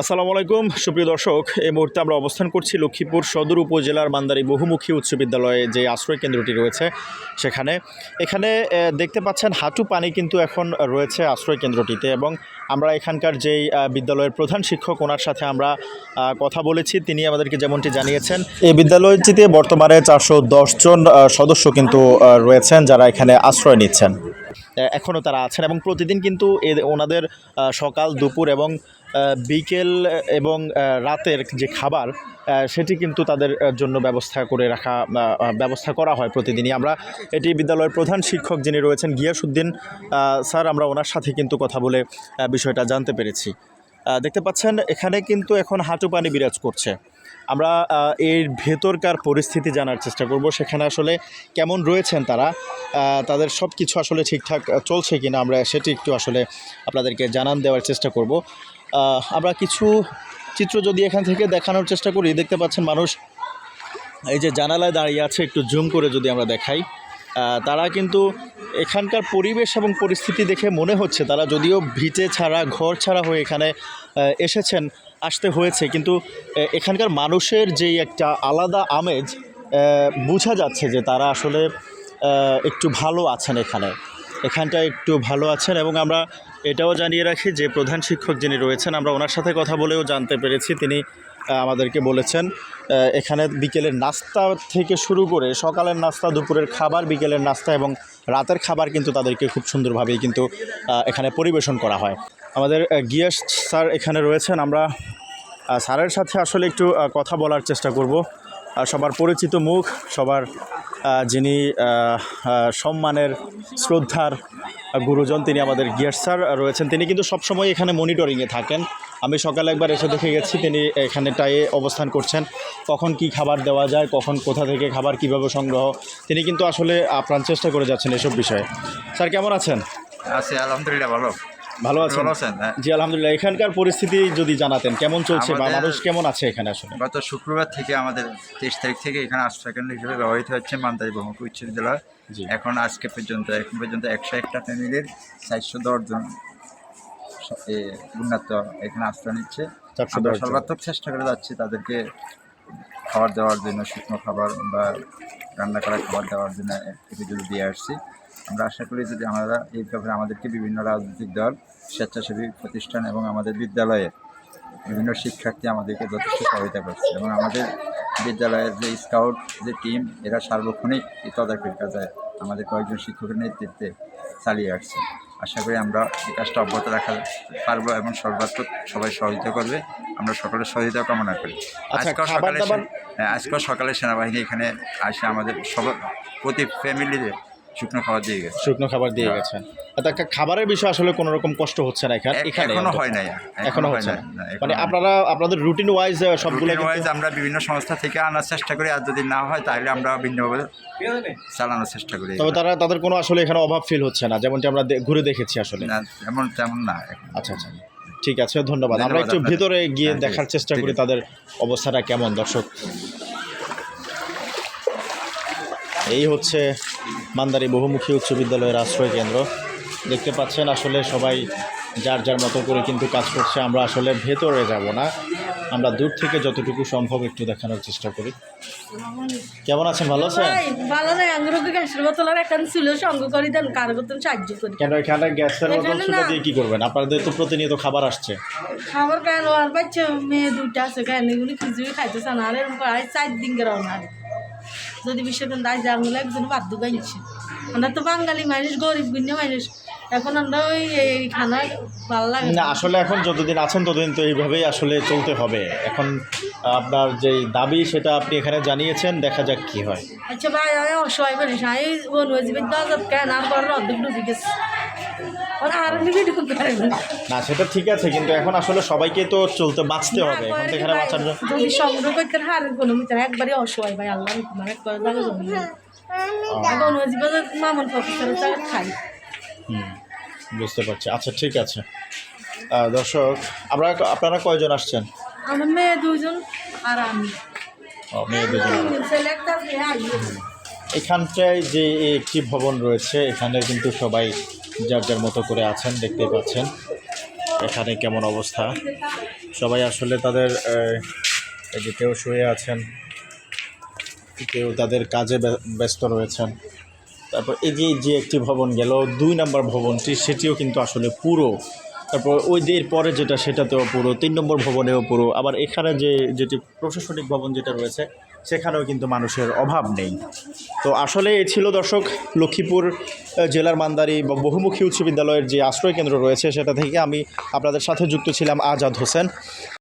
আসসালামু আলাইকুম। সুপ্রিয় দর্শক, এই মুহূর্তে আমরা অবস্থান করছি লক্ষ্মীপুর সদর উপজেলার মান্দারি বহুমুখী উচ্চ বিদ্যালয়ে যে আশ্রয় কেন্দ্রটি রয়েছে সেখানে। এখানে দেখতে পাচ্ছেন হাঁটু পানি কিন্তু এখন রয়েছে আশ্রয় কেন্দ্রটিতে এবং আমরা এখানকার যেই বিদ্যালয়ের প্রধান শিক্ষক, ওনার সাথে আমরা কথা বলেছি। তিনি আমাদেরকে যেমনটি জানিয়েছেন, এই বিদ্যালয়টিতে বর্তমানে চারশো জন সদস্য কিন্তু রয়েছেন যারা এখানে আশ্রয় নিচ্ছেন। এখনও তারা আছেন এবং প্রতিদিন কিন্তু এ- ওনাদের সকাল, দুপুর এবং বিকেল এবং রাতের যে খাবার সেটি কিন্তু তাদের জন্য ব্যবস্থা করে রাখা ব্যবস্থা করা হয় প্রতিদিনই। আমরা এটি বিদ্যালয়ের প্রধান শিক্ষক যিনি রয়েছেন গিয়াসুদ্দিন স্যার, আমরা ওনার সাথে কিন্তু কথা বলে বিষয়টা জানতে পেরেছি। দেখতে পাচ্ছেন, এখানে কিন্তু এখন হাঁটু পানি বিরাজ করছে। আমরা এর ভেতরকার পরিস্থিতি জানার চেষ্টা করব। সেখানে আসলে কেমন রয়েছেন তারা? তাদের সব কিছু আসলে ঠিকঠাক চলছে কিনা? আমরা সেটি একটু আসলে আপনাদেরকে জানান দেওয়ার চেষ্টা করব। আমরা কিছু চিত্র যদি এখান থেকে দেখানোর চেষ্টা করি, দেখতে পাচ্ছেন মানুষ এই যে জানালায় দাঁড়িয়ে আছে, একটু জুম করে যদি আমরা দেখাই। তারা কিন্তু এখানকার পরিবেশ এবং পরিস্থিতি দেখে মনে হচ্ছে, তারা যদিও ভিটে ছাড়া, ঘর ছাড়া হয়ে এখানে এসেছেন, আসতে হয়েছে, কিন্তু এখানকার মানুষের যেই একটা আলাদা আমেজ বোঝা যাচ্ছে যে তারা আসলে একটু ভালো আছেন এখানে। এখানটা একটু ভালো আছেন এবং আমরা এটাও জানিয়ে রাখি যে প্রধান শিক্ষক যিনি রয়েছেন, আমরা ওনার সাথে কথা বলেও জানতে পেরেছি। তিনি আমাদেরকে বলেছেন এখানে বিকেলের নাস্তা থেকে শুরু করে সকালের নাস্তা, দুপুরের খাবার, বিকেলের নাস্তা এবং রাতের খাবার কিন্তু তাদেরকে খুব সুন্দরভাবেই কিন্তু এখানে পরিবেশন করা হয়। আমাদের গিয়াস স্যার এখানে রয়েছেন। আমরা স্যারের সাথে আসলে একটু কথা বলার চেষ্টা করব। সবার পরিচিত মুখ, সবার যিনি সম্মানের শ্রদ্ধার গুরুজন, তিনি আমাদের গিয়ার স্যার রয়েছেন। তিনি কিন্তু সবসময় এখানে মনিটরিংয়ে থাকেন। আমি সকালে একবার এসে দেখে গেছি, তিনি এখানেটায় অবস্থান করছেন। কখন কি খাবার দেওয়া যায়, কখন কোথা থেকে খাবার কীভাবে সংগ্রহ। তিনি কিন্তু আসলে আপ্রাণ চেষ্টা করে যাচ্ছেন এসব বিষয়ে। স্যার, কেমন আছেন? আছি, আলহামদুলিল্লাহ, ভালো। ভালো আছেন? হ্যাঁ। জি আলহামদুলিল্লাহ। এখানকার পরিস্থিতি যদি জানাতেন কেমন চলছে? বা মানুষ কেমন আছে এখানে আসলে? গত শুক্রবার থেকে আমাদের তেইশ তারিখ থেকে এখানে আশ্রয় কেন্দ্র হিসেবে ব্যবহৃত হচ্ছে মান্দারি বহুমুখী উচ্চ বিদ্যালয় এখন আজকে পর্যন্ত এখন পর্যন্ত একশো একটা ফ্যামিলির চারশো দশজন উন্নত এখানে আশ্রয় নিচ্ছে। সর্বাত্মক চেষ্টা করে যাচ্ছি তাদেরকে খাবার দেওয়ার জন্য, শুকনো খাবার বা রান্না করা খাবার দেওয়ার জন্য একটু যদি দিয়ে আসছি। আমরা আশা করি যদি আমরা এই ব্যাপারে আমাদেরকে বিভিন্ন রাজনৈতিক দল, স্বেচ্ছাসেবী প্রতিষ্ঠান এবং আমাদের বিদ্যালয়ের বিভিন্ন শিক্ষার্থী আমাদেরকে যথেষ্ট সহায়তা করছে এবং আমাদের বিদ্যালয়ের যে স্কাউট যে টিম এরা সার্বক্ষণিক তদারকির কাজে আমাদের কয়েকজন শিক্ষকের নেতৃত্বে চালিয়ে আসছে। আশা করি আমরা এই কাজটা অব্যাহত রাখা পারব এবং সর্বাত্মক সবাই সহযোগিতা করবে। আমরা সকলের সহযোগিতা কামনা করি। আজকে সকালে দাবার- সে- হ্যাঁ, আজকেও সকালে সেনাবাহিনী এখানে আসে আমাদের সব প্রতি ফ্যামিলিতে শুকনো খাবার দিয়ে গেছে। শুকনো খাবার দিয়ে গেছেন আর তা খাবারের বিষয়ে আসলে কোনো রকম কষ্ট হচ্ছে না এখানে। এখানে এখনও হয় নাই। এখনও হয় না। মানে আপনারা আপনাদের রুটিন ওয়াইজ সবগুলো ওয়াইজ আমরা বিভিন্ন সংস্থা থেকে আনার চেষ্টা করি। আর যদি না হয় তাহলে আমরা ভিন্নভাবে চালানোর চেষ্টা করি। তবে তারা তাদের কোনো আসলে এখানে অভাব ফিল হচ্ছে না যেমনটি আমরা ঘুরে দেখেছি আসলে। না এমন তেমন না আচ্ছা আচ্ছা। ঠিক আছে ধন্যবাদ। আমরা একটু। ভিতরে গিয়ে হ্যাঁ, দেখার চেষ্টা করি তাদের অবস্থাটা কেমন দর্শক? এই হচ্ছে মান্দারি বহুমুখী উচ্চ বিদ্যালয়ের আশ্রয় কেন্দ্র। দেখতে পাচ্ছেন আসলে সবাই যার যার মতো করে কিন্তু কাজ করছে আমরা আসলে ভেতরে যাব না। আমরা দূর থেকে যতটুকু সম্ভব একটু দেখানোর চেষ্টা করি। কেমন আছেন? ভালো আছেন? ভালো নাই। আঙ্গুরকে গ্যাসের বোতল আর একটা ছিল সঙ্গ করি দেন কারও করতেন সাহায্য করি। কেন এখানে গ্যাসের বোতল ছিল দিয়ে কি করবেন? আপনাদের তো প্রতিনিয়ত খাবার আসছে। খাবার কেন? আর বাচ্চা মেয়ে দুইটা আছে কেন? এগুলি কিছুই খাইতেছে না। আর এরকম চার দিন আর। যদি বিশ্বকান দায় জানগুলো একজন বাধ্য গাইছে আমরা তো বাঙালি মানুষ গরিব গুণ্য মানুষ। এখন আমরা ওই এই খানা ভালো লাগে না আসলে এখন যতদিন আছেন ততদিন তো এইভাবেই আসলে চলতে হবে। এখন আপনার যে দাবি সেটা আপনি এখানে জানিয়েছেন দেখা যাক কি হয়। আচ্ছা ভাই আমি অসহায় মানুষ। আমি অনুজীবের দাজ কেন? আর বড় অর্ধেক ডুবে গেছে। না সেটা ঠিক আছে কিন্তু এখন আসলে সবাইকে তো চলতে বাঁচতে হবে। এখন তো এখানে বাঁচার জন্য যদি সংগ্রহ করতে হারের কোনো মিটার একবারই অসহায় ভাই আল্লাহ তোমার একবার জায়গা জমি এখন ওই জীবনে মামন প্রফেসরের জায়গা খাই। বুঝতে পারছি। আচ্ছা ঠিক আছে। দর্শক আমরা আপনারা কয়জন আসছেন? আমার মেয়ে দুজন আমি। মেয়ে আর আমি। এখানটায় যে একটি ভবন রয়েছে এখানে কিন্তু সবাই যার যার মতো করে আছেন, দেখতে পাচ্ছেন। এখানে কেমন অবস্থা? সবাই আসলে তাদের এই যে কেউ শুয়ে আছেন, কেউ তাদের কাজে ব্য- ব্যস্ত রয়েছেন। তারপর এই যে যে একটি ভবন গেল, দুই নম্বর ভবনটি, সেটিও কিন্তু আসলে পুরো। তারপর ওই যে পরে যেটা, সেটাতেও পুরো। তিন নম্বর ভবনেও পুরো। আবার এখানে যে, যেটি প্রশাসনিক ভবন যেটা রয়েছে সেখানেও কিন্তু মানুষের অভাব নেই। তো আসলে এ ছিল দর্শক লক্ষ্মীপুর জেলার মান্দারি বা বহুমুখী উচ্চ বিদ্যালয়ের যে আশ্রয় কেন্দ্র রয়েছে সেটা থেকে আমি আপনাদের সাথে যুক্ত ছিলাম আজাদ হোসেন।